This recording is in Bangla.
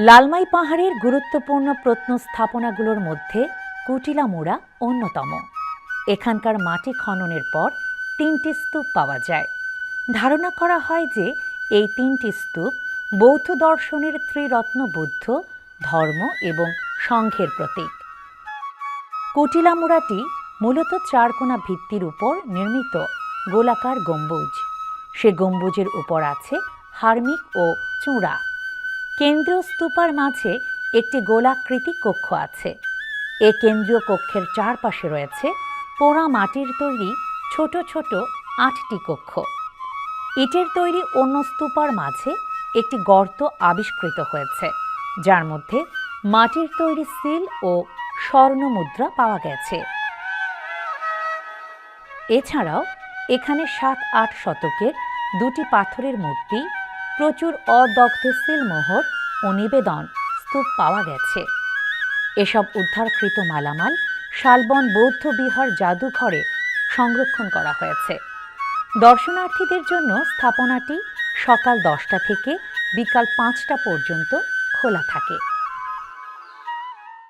লালমাই পাহাড়ের গুরুত্বপূর্ণ প্রত্নস্থাপনাগুলোর মধ্যে কুটিলা কুটিলামুড়া অন্যতম। এখানকার মাটি খননের পর তিনটি স্তূপ পাওয়া যায়। ধারণা করা হয় যে এই তিনটি স্তূপ বৌদ্ধ দর্শনের ত্রিরত্ন বুদ্ধ, ধর্ম এবং সংঘের প্রতীক। কুটিলামুড়াটি মূলত চারকোনা ভিত্তির উপর নির্মিত গোলাকার গম্বুজ। সে গম্বুজের উপর আছে হার্মিক ও চূড়া। কেন্দ্রীয় স্তূপার মাঝে একটি গোলাকৃতি কক্ষ আছে। এ কেন্দ্রীয় কক্ষের চারপাশে রয়েছে পোড়া মাটির তৈরি ছোট ছোট আটটি কক্ষ। ইটের তৈরি অন্য স্তূপার মাঝে একটি গর্ত আবিষ্কৃত হয়েছে, যার মধ্যে মাটির তৈরি সিল ও স্বর্ণ মুদ্রা পাওয়া গেছে। এছাড়াও এখানে সাত আট শতকের দুটি পাথরের মূর্তি প্রচুর অদগ্ধ সিলমোহর ও নিবেদন স্তূপ পাওয়া গেছে। এসব উদ্ধারকৃত মালামাল শালবন বৌদ্ধ বিহার জাদুঘরে সংরক্ষণ করা হয়েছে। দর্শনার্থীদের জন্য স্থাপনাটি সকাল দশটা থেকে বিকাল পাঁচটা পর্যন্ত খোলা থাকে।